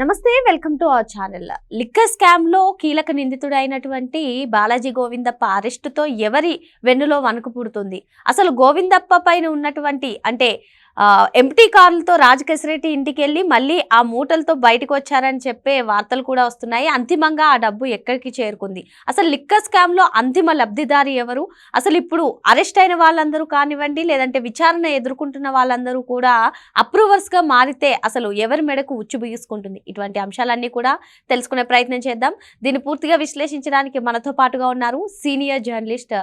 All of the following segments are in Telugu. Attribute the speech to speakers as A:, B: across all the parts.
A: నమస్తే welcome to our channel. Liquor స్కామ్లో కీలక నిందితుడైనటువంటి బాలాజీ గోవిందప్ప అరెస్టుతో ఎవరి వెన్నులో వణుకు పుడుతుంది? అసలు గోవిందప్ప పైన ఉన్నటువంటి అంటే ఎంటీ కార్లతో రాజకేశ్వరెడ్డి ఇంటికి వెళ్ళి మళ్ళీ ఆ మూటలతో బయటకు వచ్చారని చెప్పే వార్తలు కూడా వస్తున్నాయి. అంతిమంగా ఆ డబ్బు ఎక్కడికి చేరుకుంది? అసలు లిక్కర్ స్కామ్లో అంతిమ లబ్ధిదారి ఎవరు? అసలు ఇప్పుడు అరెస్ట్ అయిన వాళ్ళందరూ కానివ్వండి లేదంటే విచారణ ఎదుర్కొంటున్న వాళ్ళందరూ కూడా అప్రూవర్స్గా మారితే అసలు ఎవరి మెడకు ఉచ్చు బిగుసుకుంటుంది ఇటువంటి అంశాలన్నీ కూడా తెలుసుకునే ప్రయత్నం చేద్దాం. దీన్ని పూర్తిగా విశ్లేషించడానికి మనతో పాటుగా ఉన్నారు సీనియర్ జర్నలిస్ట్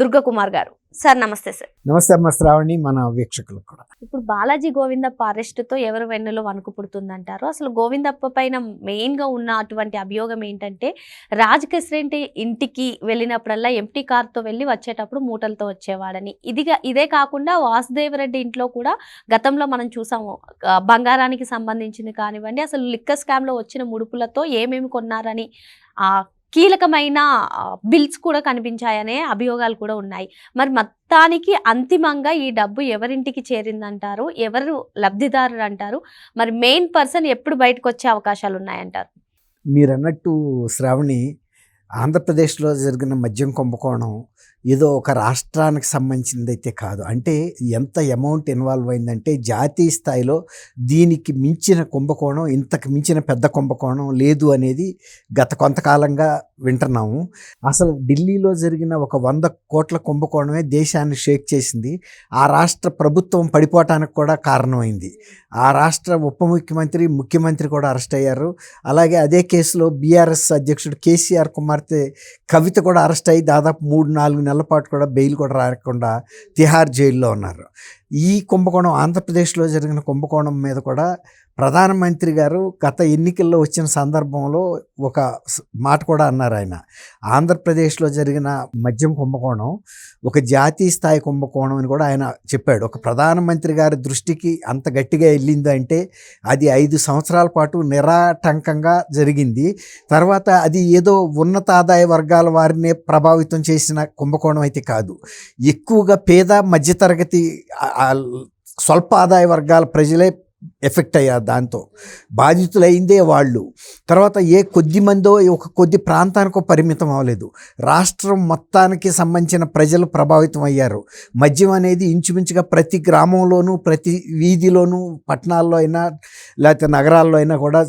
A: దుర్గకుమార్ గారు. సార్ నమస్తే సార్.
B: నమస్తే అమ్మ శ్రావణి మన వీక్షకులకు కూడా.
A: ఇప్పుడు బాలాజీ గోవిందప్ప అరెస్టుతో ఎవరు వెన్నులో వణుకు పుడుతుందంటారు? అసలు గోవిందప్ప పైన మెయిన్గా ఉన్న అటువంటి అభియోగం ఏంటంటే రాజకేశ్వరెడ్డి ఇంటికి వెళ్ళినప్పుడల్లా ఎంటీ కార్తో వెళ్ళి వచ్చేటప్పుడు మూటలతో వచ్చేవాడని. ఇదిగా ఇదే కాకుండా వాసుదేవరెడ్డి ఇంట్లో కూడా గతంలో మనం చూసాము బంగారానికి సంబంధించింది కానివ్వండి అసలు లిక్కర్ స్కామ్లో వచ్చిన ముడుపులతో ఏమేమి కొన్నారని ఆ కీలకమైన బిల్స్ కూడా కనిపించాయనే అభియోగాలు కూడా ఉన్నాయి. మరి మొత్తానికి అంతిమంగా ఈ డబ్బు ఎవరింటికి చేరిందంటారు? ఎవరు లబ్ధిదారులు అంటారు? మరి మెయిన్ పర్సన్ ఎప్పుడు బయటకు వచ్చే అవకాశాలు ఉన్నాయంటారు?
B: మీరు అన్నట్టు శ్రావణి ఆంధ్రప్రదేశ్లో జరిగిన మద్యం కుంభకోణం ఏదో ఒక రాష్ట్రానికి సంబంధించింది అయితే కాదు. అంటే ఎంత అమౌంట్ ఇన్వాల్వ్ అయిందంటే జాతీయ స్థాయిలో దీనికి మించిన కుంభకోణం ఇంతకు మించిన పెద్ద కుంభకోణం లేదు అనేది గత కొంతకాలంగా వింటున్నాము. అసలు ఢిల్లీలో జరిగిన ఒక వంద కోట్ల కుంభకోణమే దేశాన్ని షేక్ చేసింది. ఆ రాష్ట్ర ప్రభుత్వం పడిపోవటానికి కూడా కారణమైంది. ఆ రాష్ట్ర ఉప ముఖ్యమంత్రి ముఖ్యమంత్రి కూడా అరెస్ట్ అయ్యారు. అలాగే అదే కేసులో బీఆర్ఎస్ అధ్యక్షుడు కేసీఆర్ కుమార్తె కవిత కూడా అరెస్ట్ అయ్యి దాదాపు మూడు నాలుగు నెలలు పాటు కూడా బెయిల్ కూడా రాకుండా తిహార్ జైల్లో ఉన్నారు. ఈ కుంభకోణం ఆంధ్రప్రదేశ్లో జరిగిన కుంభకోణం మీద కూడా ప్రధానమంత్రి గారు గత ఎన్నికల్లో వచ్చిన సందర్భంలో ఒక మాట కూడా అన్నారు ఆయన. ఆంధ్రప్రదేశ్లో జరిగిన మద్యం కుంభకోణం ఒక జాతీయ స్థాయి కుంభకోణం అని కూడా ఆయన చెప్పాడు. ఒక ప్రధానమంత్రి గారి దృష్టికి అంత గట్టిగా వెళ్ళిందంటే అది ఐదు సంవత్సరాల పాటు నిరాటంకంగా జరిగింది. తర్వాత అది ఏదో ఉన్నతాదాయ వర్గాల వారినే ప్రభావితం చేసిన కుంభకోణం అయితే కాదు. ఎక్కువగా పేద మధ్యతరగతి స్వల్ప ఆదాయ వర్గాల ప్రజలే ఎఫెక్ట్ అయ్యారు దాంతో. బాధితులైందే వాళ్ళు. తర్వాత ఏ కొద్ది మందో ఒక కొద్ది ప్రాంతానికో పరిమితం అవ్వలేదు. రాష్ట్రం మొత్తానికి సంబంధించిన ప్రజలు ప్రభావితం అయ్యారు. మద్యం అనేది ఇంచుమించుగా ప్రతి గ్రామంలోనూ ప్రతి వీధిలోనూ పట్టణాల్లో అయినా లేకపోతే నగరాల్లో అయినా కూడా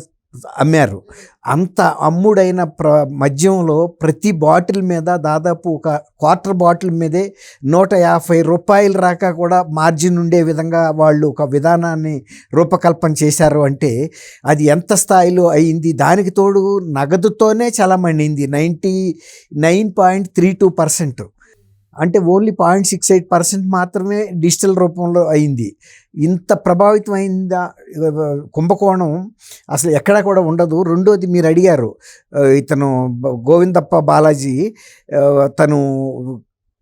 B: అమ్మారు. అంత అమ్ముడైన ప్ర మద్యంలో ప్రతి బాటిల్ మీద దాదాపు ఒక క్వార్టర్ బాటిల్ మీదే నూట యాభై రూపాయలు రాక కూడా మార్జిన్ ఉండే విధంగా వాళ్ళు ఒక విధానాన్ని రూపకల్పన చేశారు అంటే అది ఎంత స్థాయిలో అయింది? దానికి తోడు నగదుతోనే చలమణింది. Ninety nine point three two percent. అంటే only point six eight percent మాత్రమే డిజిటల్ రూపంలో అయింది. ఇంత ప్రభావితం అయిందా కుంభకోణం అసలు ఎక్కడా కూడా ఉండదు. రెండోది మీరు అడిగారు ఇతను గోవిందప్ప బాలాజీ తను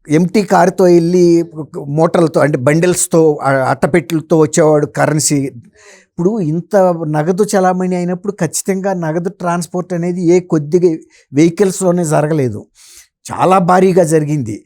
B: ఎంటీ కారుతో వెళ్ళి మోటార్లతో అంటే బండిల్స్తో అట్టపెట్టెలతో వచ్చేవాడు కరెన్సీ. ఇప్పుడు ఇంత నగదు చలామణి అయినప్పుడు ఖచ్చితంగా నగదు ట్రాన్స్పోర్ట్ అనేది ఏ కొద్దిగా వెహికల్స్లోనే జరగలేదు. చాలా భారీగా జరిగింది.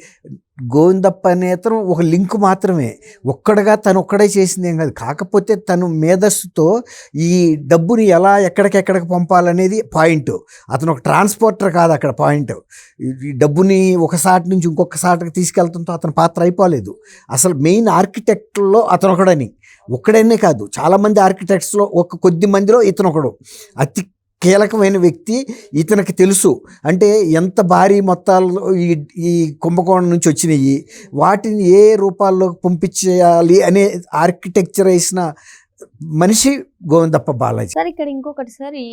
B: గోవిందప్ప నేత్రం ఒక లింక్ మాత్రమే. ఒక్కడగా తను ఒక్కడే చేసింది ఏం కాదు. కాకపోతే తను మేధస్సుతో ఈ డబ్బుని ఎలా ఎక్కడికెక్కడికి పంపాలనేది పాయింట్. అతను ఒక ట్రాన్స్పోర్టర్ కాదు అక్కడ పాయింట్. ఈ డబ్బుని ఒక సాటి నుంచి ఇంకొక సాటికి తీసుకెళ్తుంతో అతని పాత్ర అయిపోలేదు. అసలు మెయిన్ ఆర్కిటెక్ట్లో అతను ఒకడని ఒక్కడనే కాదు. చాలామంది ఆర్కిటెక్ట్స్లో ఒక కొద్ది మందిలో ఇతను ఒకడు అతి కీలకమైన వ్యక్తి ఇతనికి తెలుసు. అంటే ఎంత భారీ మొత్తాల్లో ఈ ఈ కుంభకోణం నుంచి వచ్చినాయి వాటిని ఏ రూపాల్లో పంపించేయాలి అనే ఆర్కిటెక్చర్ వేసిన మనిషి గోవిందప్ప బాలాజీ.
A: సార్ ఇక్కడ ఇంకొకటి సార్ ఈ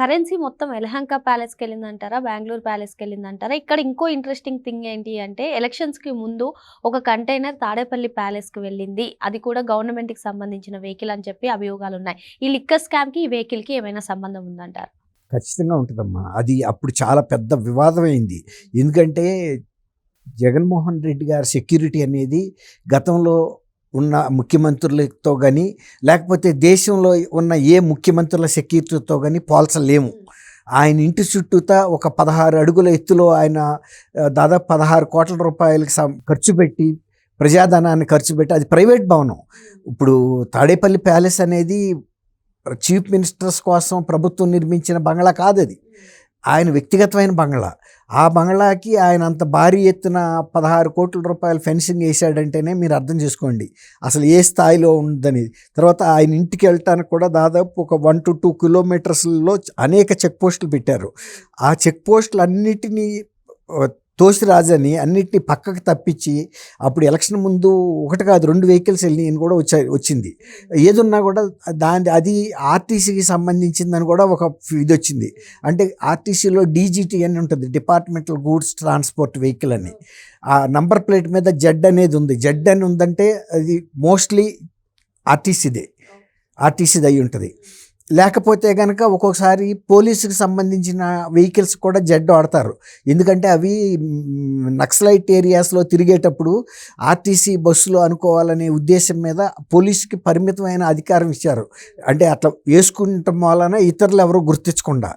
A: కరెన్సీ మొత్తం ఎలహంక ప్యాలెస్కి వెళ్ళిందంటారా బెంగళూరు ప్యాలెస్కి వెళ్ళిందంటారా ఇక్కడ ఇంకో ఇంట్రెస్టింగ్ థింగ్ ఏంటి అంటే ఎలక్షన్స్కి ముందు ఒక కంటైనర్ తాడేపల్లి ప్యాలెస్కి వెళ్ళింది. అది కూడా గవర్నమెంట్కి సంబంధించిన వెహికల్ అని చెప్పి అభియోగాలు ఉన్నాయి ఈ లిక్కర్ స్కామ్కి ఈ వెహికల్కి ఏమైనా సంబంధం ఉందంటారు?
B: ఖచ్చితంగా ఉంటుందమ్మా. అది అప్పుడు చాలా పెద్ద వివాదమైంది ఎందుకంటే జగన్మోహన్ రెడ్డి గారి సెక్యూరిటీ అనేది గతంలో ఉన్న ముఖ్యమంత్రులతో కానీ లేకపోతే దేశంలో ఉన్న ఏ ముఖ్యమంత్రుల సెక్యూరిటీతో కానీ పోల్చలేము. ఆయన ఇంటి చుట్టూతా ఒక పదహారు అడుగుల ఎత్తులో ఆయన దాదాపు పదహారు కోట్ల రూపాయలకి సం- ఖర్చు పెట్టి ప్రజాధనాన్ని ఖర్చు పెట్టి అది ప్రైవేట్ భవనం. ఇప్పుడు తాడేపల్లి ప్యాలెస్ అనేది చీఫ్ మినిస్టర్స్ కోసం ప్రభుత్వం నిర్మించిన బంగ్లా కాదు అది ఆయన వ్యక్తిగతమైన బంగ్లా. ఆ బంగ్లాకి ఆయన అంత భారీ ఎత్తున పదహారు కోట్ల రూపాయలు ఫెన్సింగ్ వేసాడంటేనే మీరు అర్థం చేసుకోండి. అసలు ఏ స్థాయిలో ఉందని. తర్వాత ఆయన ఇంటికి వెళ్ళటానికి కూడా దాదాపు ఒక వన్ టు టూ కిలోమీటర్స్లో అనేక చెక్ పోస్టులు పెట్టారు. ఆ చెక్ పోస్టులు అన్నిటినీ తోసి తోసిరాజని అన్నిటిని పక్కకు తప్పించి అప్పుడు ఎలక్షన్ ముందు ఒకటి కాదు రెండు వెహికల్స్ వెళ్ళి కూడా వచ్చాయి వచ్చింది. ఏదున్నా కూడా దాని అది ఆర్టీసీకి సంబంధించిందని కూడా ఒక ఇది వచ్చింది. అంటే ఆర్టీసీలో డీజీటీ అని ఉంటుంది డిపార్ట్మెంటల్ గూడ్స్ ట్రాన్స్పోర్ట్ వెహికల్ అని. ఆ నంబర్ ప్లేట్ మీద జెడ్ అనేది ఉంది. జెడ్ అని ఉందంటే అది మోస్ట్లీ ఆర్టీసీదే ఆర్టీసీది అయి ఉంటుంది. లేకపోతే కనుక ఒక్కొక్కసారి పోలీసుకి సంబంధించిన వెహికల్స్ కూడా జడ్డు ఆడతారు ఎందుకంటే అవి నక్సలైట్ ఏరియాస్లో తిరిగేటప్పుడు ఆర్టీసీ బస్సులు అనుకోవాలనే ఉద్దేశం మీద పోలీసుకి పరిమితమైన అధికారం ఇచ్చారు. అంటే అట్లా వేసుకుంటాం వలన ఇతరులు ఎవరు గుర్తించకుండా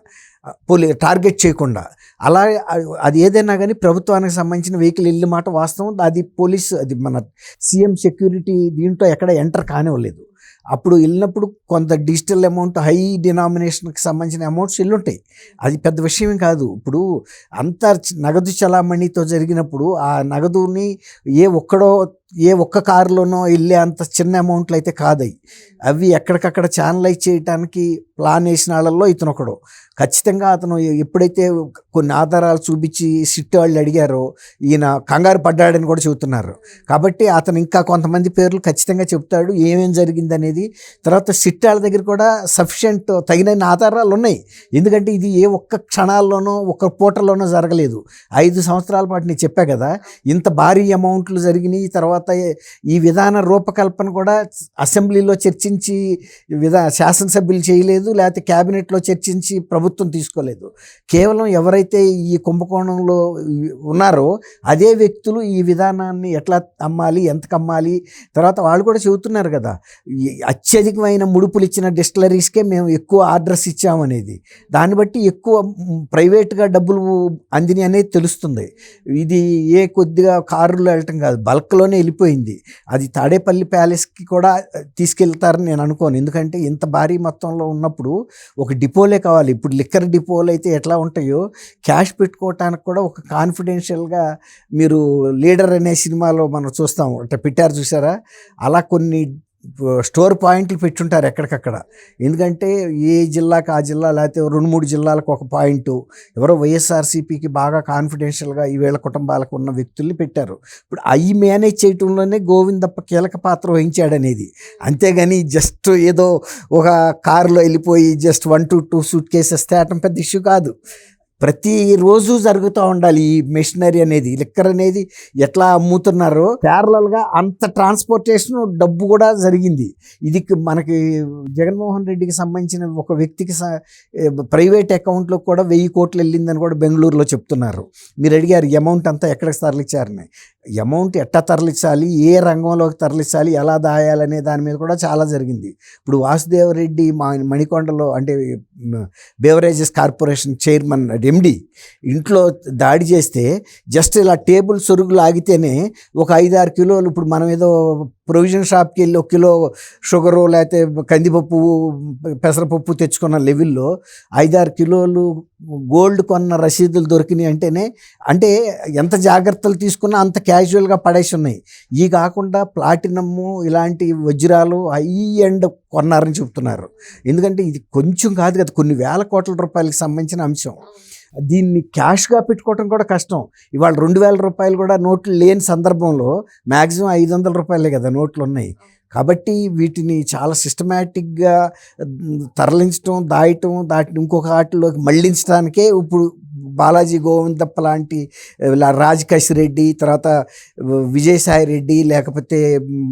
B: పోలీ టార్గెట్ చేయకుండా. అలా అది ఏదైనా కానీ ప్రభుత్వానికి సంబంధించిన వెహికల్ వెళ్ళి మాట వాస్తవం. అది పోలీస్ అది మన సీఎం సెక్యూరిటీ దీంట్లో ఎక్కడ ఎంటర్ కానివ్వలేదు. అప్పుడు వెళ్ళినప్పుడు కొంత డిజిటల్ అమౌంట్ హై డినామినేషన్కి సంబంధించిన అమౌంట్స్ వెళ్ళుంటాయి. అది పెద్ద విషయం కాదు. ఇప్పుడు అంత నగదు చలామణితో జరిగినప్పుడు ఆ నగదుని ఏ ఒక్కడో ఏ ఒక్క కారులోనో వెళ్ళే అంత చిన్న అమౌంట్లు అయితే కాదయి. అవి ఎక్కడికక్కడ ఛానలైజ్ చేయడానికి ప్లాన్ వేసిన వాళ్ళల్లో ఇతను ఒకడు ఖచ్చితంగా అతను ఎప్పుడైతే కొన్ని ఆధారాలు చూపించి సిట్ వాళ్ళు అడిగారో ఈయన కంగారు పడ్డాడని కూడా చెబుతున్నారు. కాబట్టి అతను ఇంకా కొంతమంది పేర్లు ఖచ్చితంగా చెప్తాడు. ఏమేం జరిగింది అనేది తర్వాత సిట్ వాళ్ళ దగ్గర కూడా సఫిషియంట్ తగిన ఆధారాలు ఉన్నాయి. ఎందుకంటే ఇది ఏ ఒక్క క్షణాల్లోనో ఒక్క పూటలోనో జరగలేదు. ఐదు సంవత్సరాల పాటు నేను చెప్పా కదా ఇంత భారీ అమౌంట్లు జరిగినాయి. తర్వాత ఈ విధాన రూపకల్పన కూడా అసెంబ్లీలో చర్చించి విధా శాసనసభ్యులు చేయలేదు. లేకపోతే క్యాబినెట్లో చర్చించి ప్రభుత్వం తీసుకోలేదు. కేవలం ఎవరైతే ఈ కుంభకోణంలో ఉన్నారో అదే వ్యక్తులు ఈ విధానాన్ని ఎట్లా అమ్మాలి ఎంతకు అమ్మాలి తర్వాత వాళ్ళు కూడా చెబుతున్నారు కదా అత్యధికమైన ముడుపులు ఇచ్చిన డిస్టిలరీస్కే మేము ఎక్కువ ఆర్డర్స్ ఇచ్చామనేది. దాన్ని బట్టి ఎక్కువ ప్రైవేట్గా డబ్బులు అందిని అనేది తెలుస్తుంది. ఇది ఏ కొద్దిగా కారులో వెళ్ళటం కాదు బల్క్లోనే వెళ్ళిపోయింది. అది తాడేపల్లి ప్యాలెస్కి కూడా తీసుకెళ్తారని నేను అనుకోను. ఎందుకంటే ఇంత భారీ మొత్తంలో ఉన్నప్పుడు ఒక డిపోలే కావాలి. ఇప్పుడు లిక్కర్ డిపోలు అయితే ఎట్లా ఉంటాయో క్యాష్ పెట్టుకోవటానికి కూడా ఒక కాన్ఫిడెన్షియల్గా మీరు లీడర్ అనే సినిమాలో మనం చూస్తాం అంటే పిట్టారు చూసారా? అలా కొన్ని స్టోర్ పాయింట్లు పెట్టుంటారు ఎక్కడికక్కడ. ఎందుకంటే ఏ జిల్లాకి ఆ జిల్లా లేకపోతే రెండు మూడు జిల్లాలకు ఒక పాయింట్. ఎవరో వైఎస్ఆర్సీపీకి బాగా కాన్ఫిడెన్షియల్గా ఈ వేళ కుటుంబాలకు ఉన్న వ్యక్తుల్ని పెట్టారు. ఇప్పుడు అవి మేనేజ్ చేయటంలోనే గోవిందప్ప కీలక పాత్ర వహించాడనేది. అంతేగాని జస్ట్ ఏదో ఒక కారులో వెళ్ళిపోయి just one two two suitcases అటం పెద్ద ఇష్యూ కాదు. ప్రతిరోజు జరుగుతూ ఉండాలి ఈ మెషినరీ అనేది లిక్కర్ అనేది ఎట్లా అమ్ముతున్నారో. ప్యారలల్గా అంత ట్రాన్స్పోర్టేషన్ డబ్బు కూడా జరిగింది. ఇది మనకి జగన్మోహన్ రెడ్డికి సంబంధించిన ఒక వ్యక్తికి స- ప్రైవేట్ అకౌంట్లో కూడా వెయ్యి కోట్లు వెళ్ళిందని కూడా బెంగళూరులో చెప్తున్నారు. మీరు అడిగారు అమౌంట్ అంతా ఎక్కడికి తరలిచ్చారని అమౌంట్ ఎట్టా తరలించాలి? ఏ రంగంలోకి తరలించాలి? ఎలా దాయాలనే దాని మీద కూడా చాలా జరిగింది. ఇప్పుడు వాసుదేవరెడ్డి మా మణికొండలో అంటే బేవరేజెస్ కార్పొరేషన్ చైర్మన్ ఎండి ఇంట్లో దాడి చేస్తే జస్ట్ ఇలా టేబుల్ సొరుగులు ఆగితేనే ఒక ఐదారు కిలోలు ఇప్పుడు మనం ఏదో ప్రొవిజన్ షాప్కి వెళ్ళి ఒక కిలో షుగరు లేకపోతే కందిపప్పు పెసరపప్పు తెచ్చుకున్న లెవెల్లో ఐదారు కిలోలు గోల్డ్ కొన్న రసీదులు దొరికినాయి అంటేనే అంటే ఎంత జాగ్రత్తలు తీసుకున్నా అంత క్యాజువల్గా పడేసి ఉన్నాయి. ఈ కాకుండా ప్లాటినము ఇలాంటి వజ్రాలు హై ఎండ్ కొన్నారని చెప్తున్నారు. ఎందుకంటే ఇది కొంచెం కాదు కదా కొన్ని వేల కోట్ల రూపాయలకు సంబంధించిన అంశం. దీన్ని క్యాష్గా పెట్టుకోవడం కూడా కష్టం. ఇవాళ రెండు వేల రూపాయలు కూడా నోట్లు లేని సందర్భంలో మ్యాక్సిమం ఐదు వందల రూపాయలే కదా నోట్లు ఉన్నాయి. కాబట్టి వీటిని చాలా సిస్టమేటిక్గా తరలించడం దాయటం దాటిని ఇంకొక వాటిలోకి మళ్ళించడానికే ఇప్పుడు బాలాజీ గోవిందప్ప లాంటి ఇలా రెడ్డి తర్వాత విజయసాయి రెడ్డి లేకపోతే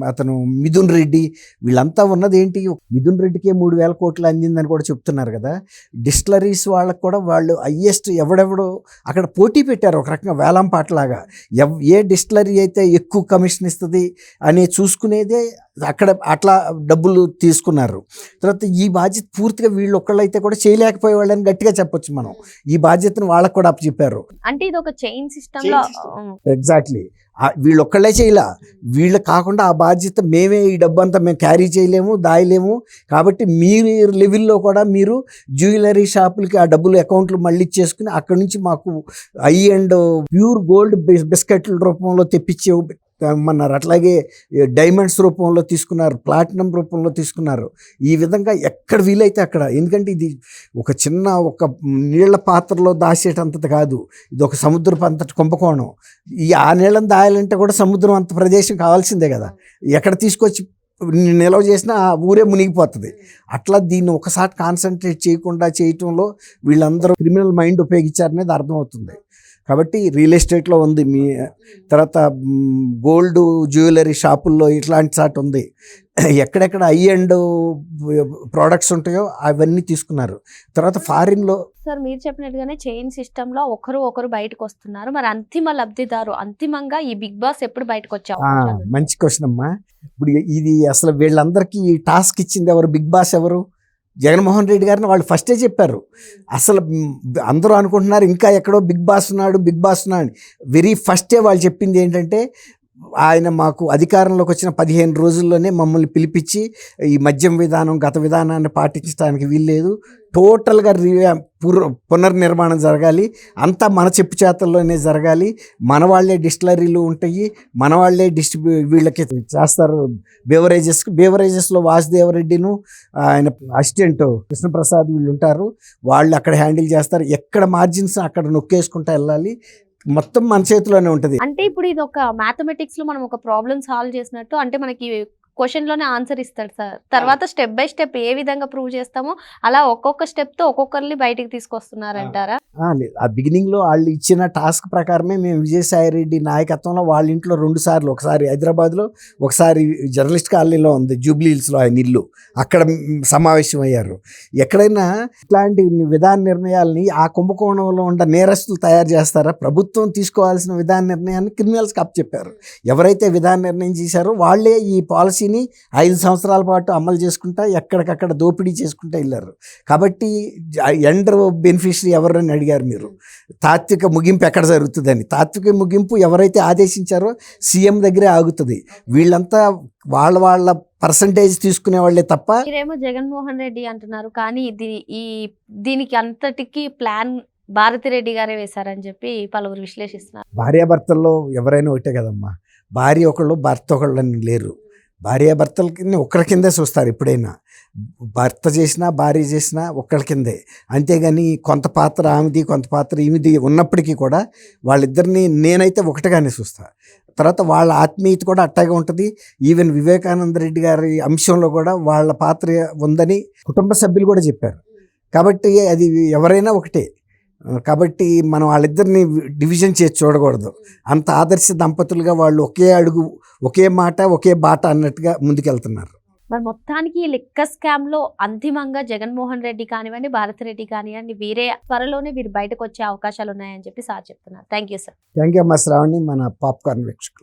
B: అతను మిథున్ రెడ్డి వీళ్ళంతా ఉన్నది ఏంటి మిథున్ రెడ్డికే మూడు వేల కోట్లు అందిందని కూడా చెప్తున్నారు కదా. డిస్టిలరీస్ వాళ్ళకు కూడా వాళ్ళు హయ్యెస్ట్ ఎవడెవడో అక్కడ పోటీ పెట్టారు ఒక రకంగా వేలం పాటలాగా. ఎవ్ ఏ డిస్టిలరీ అయితే ఎక్కువ కమిషన్ ఇస్తుంది అని చూసుకునేదే అక్కడ అట్లా డబ్బులు తీసుకున్నారు. తర్వాత ఈ బాధ్యత పూర్తిగా వీళ్ళు ఒక్కళ్ళైతే కూడా చేయలేకపోయే వాళ్ళని గట్టిగా చెప్పొచ్చు మనం. ఈ బాధ్యతను వాళ్ళకు కూడా అప్పచెప్పారు.
A: అంటే ఇది ఒక చైన్ సిస్టమ్
B: ఎగ్జాక్ట్లీ వీళ్ళు ఒక్కళ్ళే చేయలా. వీళ్ళు కాకుండా ఆ బాధ్యత మేమే ఈ డబ్బు అంతా మేము క్యారీ చేయలేము దాయలేము. కాబట్టి మీరు లెవెల్లో కూడా మీరు జ్యువెలరీ షాపులకి ఆ డబ్బులు అకౌంట్లు మళ్ళీ ఇచ్చేసుకుని అక్కడి నుంచి మాకు ఐ అండ్ ప్యూర్ గోల్డ్ బిస్కెట్ల రూపంలో తెప్పించే మన్నారు అట్లాగే డైమండ్స్ రూపంలో తీసుకున్నారు ప్లాటినం రూపంలో తీసుకున్నారు. ఈ విధంగా ఎక్కడ వీలైతే అక్కడ. ఎందుకంటే ఇది ఒక చిన్న ఒక నీళ్ళ పాత్రలో దాచేటంతది కాదు. ఇది ఒక సముద్రపు అంతటి కుంభకోణం. ఈ ఆ నీళ్ళని దాయాలంటే కూడా సముద్రం అంత ప్రదేశం కావాల్సిందే కదా. ఎక్కడ తీసుకొచ్చి నిల్వ చేసినా ఆ ఊరే మునిగిపోతుంది. అట్లా దీన్ని ఒకసారి కాన్సన్ట్రేట్ చేయకుండా చేయటంలో వీళ్ళందరూ క్రిమినల్ మైండ్ ఉపయోగించారనేది అర్థమవుతుంది. కాబట్టి రియల్ ఎస్టేట్లో ఉంది. మీ తర్వాత గోల్డ్ జ్యువెలరీ షాపుల్లో ఇట్లాంటి చాట్ ఉంది. ఎక్కడెక్కడ ఐ అండ్ ప్రోడక్ట్స్ ఉంటాయో అవన్నీ తీసుకున్నారు. తర్వాత ఫారిన్లో
A: సార్ మీరు చెప్పినట్టుగానే చైన్ సిస్టమ్లో ఒకరు ఒకరు బయటకు వస్తున్నారు మరి అంతిమ లబ్ధిదారు అంతిమంగా ఈ బిగ్ బాస్ ఎప్పుడు బయటకు వచ్చే
B: ఆ,
A: అవకాశాలు ఉన్నాయి?
B: మంచి క్వశ్చన్ అమ్మా. ఇప్పుడు ఇది అసలు వీళ్ళందరికీ ఈ టాస్క్ ఇచ్చింది ఎవరు? బిగ్ బాస్ ఎవరు? జగన్మోహన్ రెడ్డి గారిని వాళ్ళు ఫస్టే చెప్పారు. అసలు అందరూ అనుకుంటున్నారు ఇంకా ఎక్కడో బిగ్ బాస్ ఉన్నాడు బిగ్ బాస్ ఉన్నాడు వెరీ ఫస్టే వాళ్ళు చెప్పింది ఏంటంటే ఆయన మాకు అధికారంలోకి వచ్చిన పదిహేను రోజుల్లోనే మమ్మల్ని పిలిపించి ఈ మద్యం విధానం గత విధానాన్ని పాటించడానికి వీల్లేదు. టోటల్గా రివ్యా పుర పునర్నిర్మాణం జరగాలి. అంతా మన చెప్పు చేతల్లోనే జరగాలి. మన వాళ్ళే డిస్టిలరీలు ఉంటాయి. మన వాళ్ళే డిస్ట్రిబ్యూ వీళ్ళకి చేస్తారు బేవరేజెస్ బేవరేజెస్లో వాసుదేవరెడ్డిను ఆయన అసిస్టెంట్ కృష్ణప్రసాద్ వీళ్ళు ఉంటారు. వాళ్ళు అక్కడ హ్యాండిల్ చేస్తారు. ఎక్కడ మార్జిన్స్ అక్కడ నొక్కేసుకుంటూ వెళ్ళాలి. మొత్తం మన చేతిలోనే ఉంటుంది.
A: అంటే ఇప్పుడు ఇది ఒక మ్యాథమెటిక్స్లో మనం ఒక ప్రాబ్లమ్ సాల్వ్ చేసినట్టు అంటే మనకి క్వశ్చన్లోనే ఆన్సర్ ఇస్తాడు సార్. తర్వాత స్టెప్ బై స్టెప్ ఏ విధంగా ప్రూవ్ చేస్తామో అలా ఒక్కొక్క స్టెప్తో ఒక్కొక్కరిని బయటికి తీసుకొస్తున్నారంటారా?
B: ఆ, లేదు. ఆ బిగినింగ్లో వాళ్ళు ఇచ్చిన టాస్క్ ప్రకారమే మేము విజయసాయి రెడ్డి నాయకత్వంలో వాళ్ళ ఇంట్లో రెండు సార్లు ఒకసారి హైదరాబాద్లో ఒకసారి జర్నలిస్ట్ కాలనీలో ఉంది జూబ్లీ హిల్స్లో ఆయన ఇల్లు. అక్కడ సమావేశం అయ్యారు ఎక్కడైనా ఇట్లాంటి విధాన నిర్ణయాల్ని ఆ కుంభకోణంలో ఉన్న నేరస్తులు తయారు చేస్తారా? ప్రభుత్వం తీసుకోవాల్సిన విధాన నిర్ణయాన్ని క్రిమినల్స్కి అప్పచెప్పారు ఎవరైతే విధాన నిర్ణయం చేశారో వాళ్ళే ఈ పాలసీని ఐదు సంవత్సరాల పాటు అమలు చేసుకుంటా ఎక్కడికక్కడ దోపిడీ చేసుకుంటా వెళ్ళారు. కాబట్టి ఎండర్ బెనిఫిషరీ ఎవరని అడిగారు మీరు? తాత్విక ముగింపు ఎక్కడ జరుగుతుందని? తాత్విక ముగింపు ఎవరైతే ఆదేశించారో సీఎం దగ్గరే ఆగుతుంది. వీళ్ళంతా వాళ్ళ వాళ్ళ పర్సంటేజ్ తీసుకునే వాళ్ళే తప్ప
A: మీరేమో జగన్మోహన్ రెడ్డి అంటున్నారు కానీ ఇది ఈ దీనికి అంతటికి ప్లాన్ భారతిరెడ్డి గారే వేశారని చెప్పి పలువురు విశ్లేషిస్తున్నారు.
B: భార్యాభర్తల్లో ఎవరైనా ఒకటే కదమ్మా. భార్య ఒకళ్ళు భర్త ఒకళ్ళు అని భార్యాభర్తల కింద ఒకరి కిందే చూస్తారు ఎప్పుడైనా. భర్త చేసినా భార్య చేసినా ఒక్కరి కిందే. అంతేగాని కొంత పాత్ర ఆమెది కొంత పాత్ర ఈమెది ఉన్నప్పటికీ కూడా వాళ్ళిద్దరిని నేనైతే ఒకటిగానే చూస్తా. తర్వాత వాళ్ళ ఆత్మీయత కూడా అట్టాగే ఉంటుంది. ఈవెన్ వివేకానంద రెడ్డి గారి అంశంలో కూడా వాళ్ళ పాత్ర ఉందని కుటుంబ సభ్యులు కూడా చెప్పారు. కాబట్టి అది ఎవరైనా ఒకటే. కాబట్టి మనం వాళ్ళిద్దరిని డివిజన్ చేసి చూడకూడదు. అంత ఆదర్శ దంపతులుగా వాళ్ళు ఒకే అడుగు ఒకే మాట ఒకే బాట అన్నట్టుగా ముందుకెళ్తున్నారు.
A: మరి మొత్తానికి ఈ లెక్క స్కామ్లో అంతిమంగా జగన్మోహన్ రెడ్డి కానివ్వండి భారతిరెడ్డి కానివ్వండి వీరే త్వరలోనే వీరు బయటకు వచ్చే అవకాశాలు ఉన్నాయని చెప్పి సార్ చెప్తున్నారు. Thank you sir.
B: Thank you అమ్మా శ్రావణి మన పాప్కార్న్ వీక్షకులు.